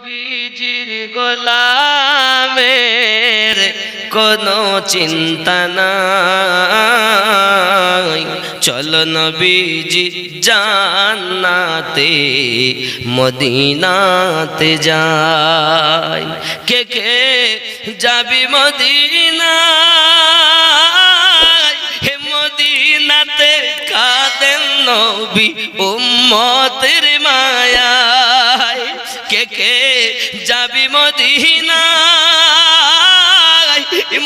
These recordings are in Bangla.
বীজির গোলামের কোনো চিন্তা নাই। চল নবীজি জান্নাতে, মদিনাতে যাই। কে কে যাবি মদিনা হে মদিনাতে কাঁদেন নবী উম্মতের যাবি মদিনা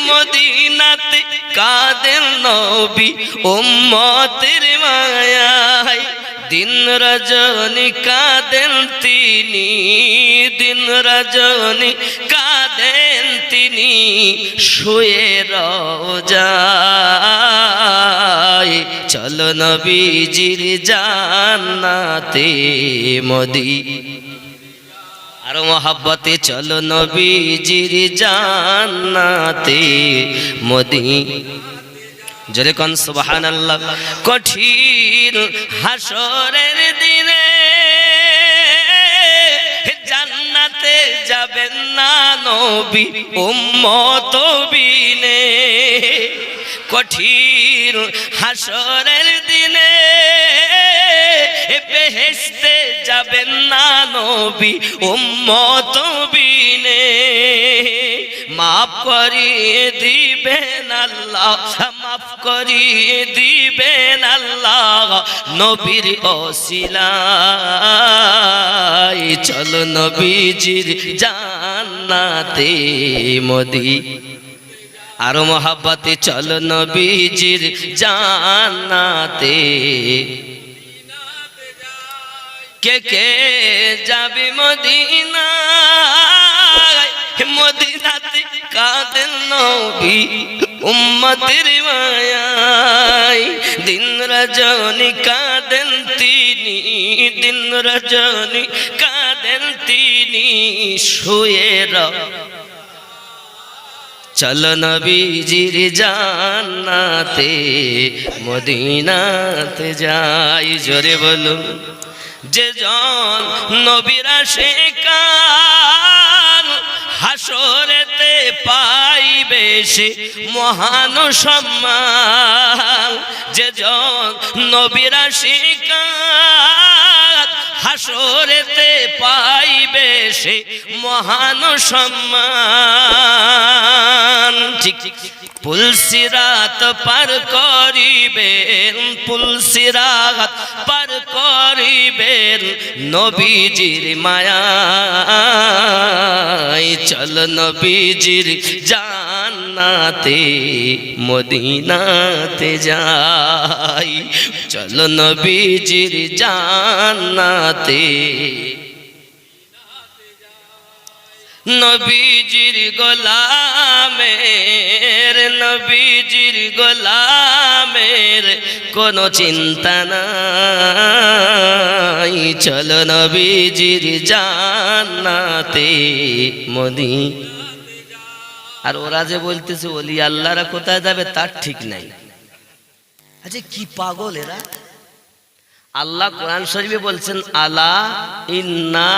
মদিনাতে কাঁদেন নবী উম্মতের মায়ায়? দিন রজনী কাঁদেন তিনি, দিন রজনী কাঁদেন তিনি, শুয়ে রোজায়। চলো নবীজির জান্নাতে মদি আর মহাব্বতে চলো নবীজির জান্নাতে মদি জোরে কন, সুবহানাল্লাহ। কঠিন হাসরের দিনে জান্নাতে যাবেন না নবী, উম্মত বিনে। কঠিন হাসরের দিনে বেহেশতে যাবেন না নবী, উম্মত বিনে। মাফ করিয়ে দিবেন আল্লাহ, মাফ করিয়ে দিবেন আল্লাহ, নবীর অসিলাই চল নবীজির জান্নাতে মদি। আরও মহাব্বতে চল নবীজির জান্নাতে। কে কে যাবে মদিনা মদিনাতে কাঁদেন নবী? উম্মতের মায়াই দিন রজনী কাঁদেন তিনি? দিন রজনী কাঁদেন তিনি? শুয়ে চল নবীজির জান্নাতে, মদিনাতে যাই, জোরে বলুন। যে জন নবীরা শেখান হাসরেতে পাইবে সে মহান সম্মান। যে জন নবীরা হাসরেতে পাইবে সে মহান সম্মান। ঠিক। পুলসিরাত পার করিবেন, পুলসিরাত পার করিবেন নবীজির মায়া চল নবীজির জান্নাতে, মদিনাতে যাই। চল নবীজির জান্নাতে নবীজির গোলামের নবীজির গোলামের কোনো চিন্তা নাই। চলো নবীজির জান্নাতে মদি আর ওরা যে বলতেছে, ওলি আল্লাহরা কোথায় যাবে? তার ঠিক নাই। আচ্ছা কি পাগল এরা? আল্লাহ কোরআন শরীফে বলছেন, আলা ইন্না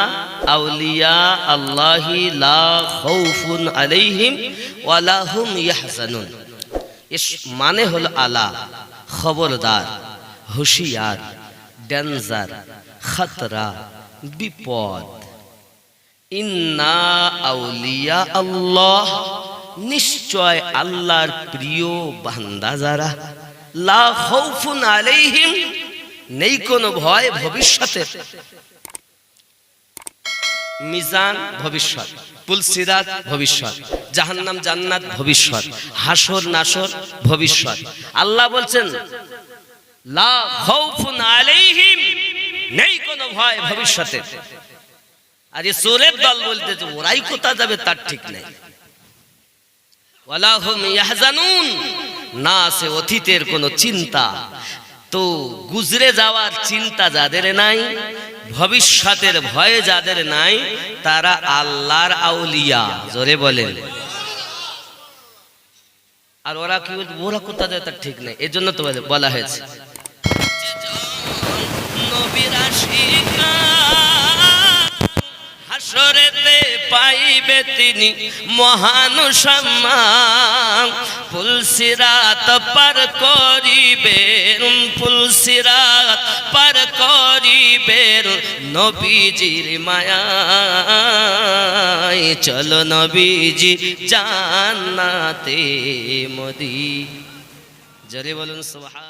আউলিয়া আল্লাহি লা খাউফুন আলাইহিম ওয়ালা হুম ইয়াহজানুন। এর মানে হলো আলা, খবরদার, হুঁশিয়ার ডেঞ্জার খতরা, বিপদ। ইন্না আউলিয়া আল্লাহ, নিশ্চয় আল্লাহর প্রিয় বান্দা যারা। লা খাউফুন আলাইহিম নেই কোনো ভয় ভবিষ্যতের মিজান ভবিষ্যৎ, পুলসিরাত ভবিষ্যৎ, জাহান্নাম জান্নাত ভবিষ্যৎ, হাসর নাসর ভবিষ্যৎ। আল্লাহ বলছেন, লা খাউফুন আলাইহিম, নেই কোনো ভয় ভবিষ্যতের আর এই সুরের দল বলতেছে ওরাই কোথা যাবে তার ঠিক নেই। ওয়ালা হুম ইয়াহজানুন, না আছে অতীতের কোনো চিন্তা তো গুজরে যাওয়ার চিন্তা যাদের নাই ভবিষ্যতের ভয়ে যাদের নাই তারা আল্লাহর আউলিয়া জোরে বলেন। আর ওরা কি ওরা কোথা যায় তার ঠিক নেই এজন্য তো বলা হয়েছে। নবীরা শিকার, হাসরেতে পাইবে তিনি মহান সম্মান। ফুলসিরাত পার করিবেন ফুলসিরাত পার করিবেন নবীজির মায়ায়। চলো নবীজি জান্নাতে মদি। জরে বলুন সুবহান